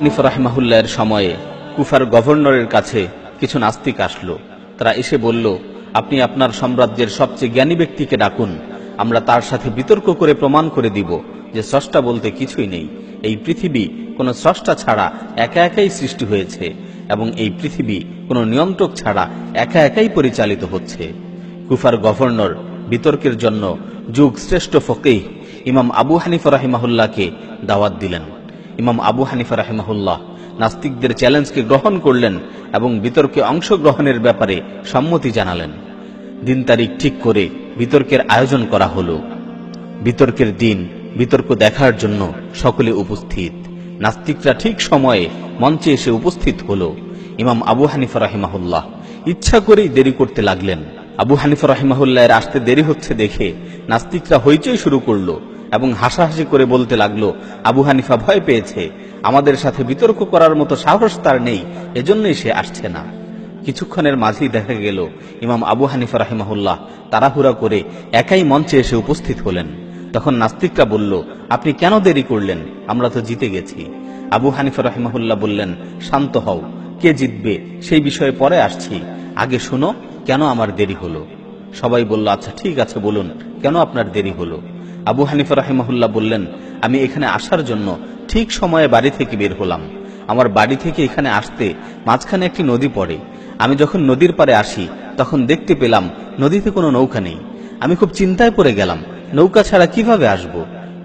হানিফ রাহিমাহুল্লাহের সময়ে কুফার গভর্নরের কাছে কিছু নাস্তিক আসলো। তারা এসে বলল, আপনি আপনার সাম্রাজ্যের সবচেয়ে জ্ঞানী ব্যক্তিকে ডাকুন। আমরা তার সাথে বিতর্ক করে প্রমাণ করে দিব যে স্রষ্টা বলতে কিছুই নেই। এই পৃথিবী কোনো স্রষ্টা ছাড়া একা একাই সৃষ্টি হয়েছে এবং এই পৃথিবী কোনো নিয়ন্ত্রক ছাড়া একা একাই পরিচালিত হচ্ছে। কুফার গভর্নর বিতর্কের জন্য যুগ শ্রেষ্ঠ ফকেই ইমাম আবু হানিফা রাহিমাহুল্লাহকে দাওয়াত দিলেন। ইমাম আবু হানিফা রাহিমাহুল্লাহ নাস্তিকদের চ্যালেঞ্জকে গ্রহণ করলেন এবং বিতর্কে অংশগ্রহণের ব্যাপারে সম্মতি জানালেন। দিন তারিখ ঠিক করে বিতর্কের আয়োজন করা হলো। বিতর্কের দিন, বিতর্ক দেখার জন্য সকলে উপস্থিত। নাস্তিকরা ঠিক সময়ে মঞ্চে এসে উপস্থিত হলো। ইমাম আবু হানিফা রাহিমাহুল্লাহ ইচ্ছা করেই দেরি করতে লাগলেন। আবু হানিফা রাহিমাহুল্লাহের আসতে দেরি হচ্ছে দেখে নাস্তিকরা হইচই শুরু করল। এবং হাসাহাসি করে বলতে লাগল, আবু হানিফা ভয় পেয়েছে। আমাদের সাথে বিতর্ক করার মতো সাহস তার নেই, এজন্যই সে আসছে না। কিছুক্ষণের মাঝেই দেখা গেল, ইমাম আবু হানিফা রাহিমাহুল্লাহ তাড়াহুড়া করে একাই মঞ্চে এসে উপস্থিত হলেন। তখন নাস্তিকরা বলল, আপনি কেন দেরি করলেন? আমরা তো জিতে গেছি। আবু হানিফা রাহিমাহুল্লাহ বললেন, শান্ত হও। কে জিতবে? সেই বিষয়ে পরে আসছি। আগে শুনো, কেন আমার দেরি হলো? সবাই বলল আচ্ছা ঠিক আছে, বলুন, কেন আপনার দেরি হলো? আবু হানিফা রাহিমাহুল্লাহ বললেন, আমি এখানে আসার জন্য ঠিক সময়ে বাড়ি থেকে বের হলাম। আমার বাড়ি থেকে এখানে আসতে মাঝখানে একটি নদী পড়ে। আমি যখন নদীর পারে আসি, তখন দেখতে পেলাম নদীতে কোনো নৌকা নেই। আমি খুব চিন্তায় পড়ে গেলাম, নৌকা ছাড়া কীভাবে আসব?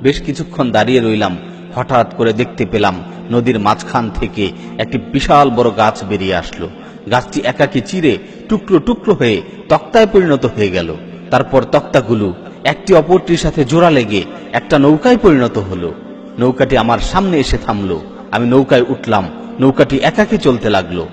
বেশ কিছুক্ষণ দাঁড়িয়ে রইলাম, হঠাৎ করে দেখতে পেলাম নদীর মাঝখান থেকে একটি বিশাল বড় গাছ বেরিয়ে আসলো। গাছটি একাকি চিরে টুকরো টুকরো হয়ে তক্তায় পরিণত হয়ে গেল। তারপর তক্তাগুলো একটি অপরটির সাথে জোড়া লেগে একটা নৌকায় পরিণত হলো। নৌকাটি আমার সামনে এসে থামলো। আমি নৌকায় উঠলাম। নৌকাটি একাকে চলতে লাগল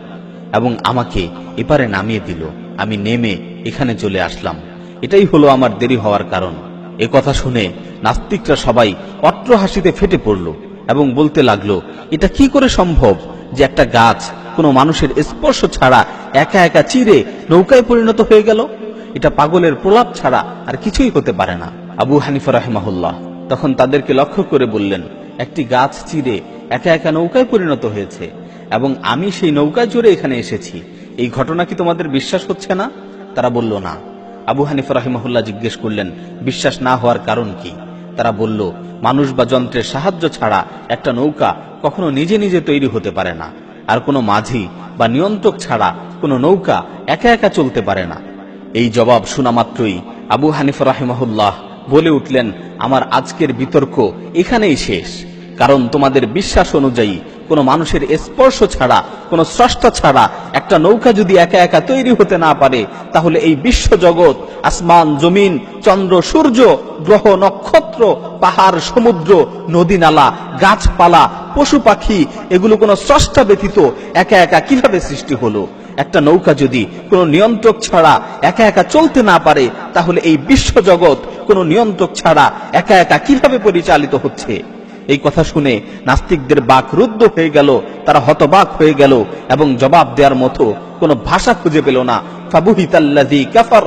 এবং আমাকে এপারে নামিয়ে দিল। আমি নেমে এখানে চলে আসলাম। এটাই হলো আমার দেরি হওয়ার কারণ। এ কথা শুনে নাস্তিকরা সবাই অট্র হাসিতে ফেটে পড়ল এবং বলতে লাগল, এটা কি করে সম্ভব যে একটা গাছ কোনো মানুষের স্পর্শ ছাড়া একা একা চিরে নৌকায় পরিণত হয়ে গেল? এটা পাগলের প্রলাপ ছাড়া আর কিছুই হতে পারে না। আবু হানিফা রাহিমাহুল্লাহ তখন তাদেরকে লক্ষ্য করে বললেন, একটি গাছ চিরে একা একা নৌকায় পরিণত হয়েছে এবং আমি সেই নৌকায় জুড়ে এখানে এসেছি। এই ঘটনা কি তোমাদের বিশ্বাস হচ্ছে না? তারা বলল, না। আবু হানিফা রাহিমাহুল্লাহ জিজ্ঞেস করলেন, বিশ্বাস না হওয়ার কারণ কি? তারা বলল, মানুষ বা যন্ত্রের সাহায্য ছাড়া একটা নৌকা কখনো নিজে নিজে তৈরি হতে পারে না। আর কোনো মাঝি বা নিয়ন্ত্রক ছাড়া কোনো নৌকা একা একা চলতে পারে না। এই জবাব শোনা মাত্রই আবু হানিফা রাহিমাহুল্লাহ বলে উঠলেন, আমার আজকের বিতর্ক এখানেই শেষ। কারণ তোমাদের বিশ্বাস অনুযায়ী কোনো মানুষের স্পর্শ ছাড়া, কোনো স্রষ্টা ছাড়া একটা নৌকা যদি একা একা তৈরি হতে না পারে, তাহলে এই বিশ্ব জগৎ আসমান, জমিন, চন্দ্র, সূর্য, গ্রহ, নক্ষত্র, পাহাড়, সমুদ্র নদী নালা গাছপালা, পশু পাখি, এগুলো কোনো স্রষ্টা ব্যতীত একা একা কীভাবে সৃষ্টি হলো? একটা নৌকা যদি কোনো নিয়ন্ত্রক ছাড়া একা একা চলতে না পারে, তাহলে এই বিশ্ব জগৎ কোনো নিয়ন্ত্রক ছাড়া একা একা কীভাবে পরিচালিত হচ্ছে? এই কথা শুনে নাস্তিকদের বাক রুদ্ধ হয়ে গেল, তারা হতবাক হয়ে গেল এবং জবাব দেওয়ার মতো কোনো ভাষা খুঁজে পেল না। ফাবুহিতাল্লাযী কাফার।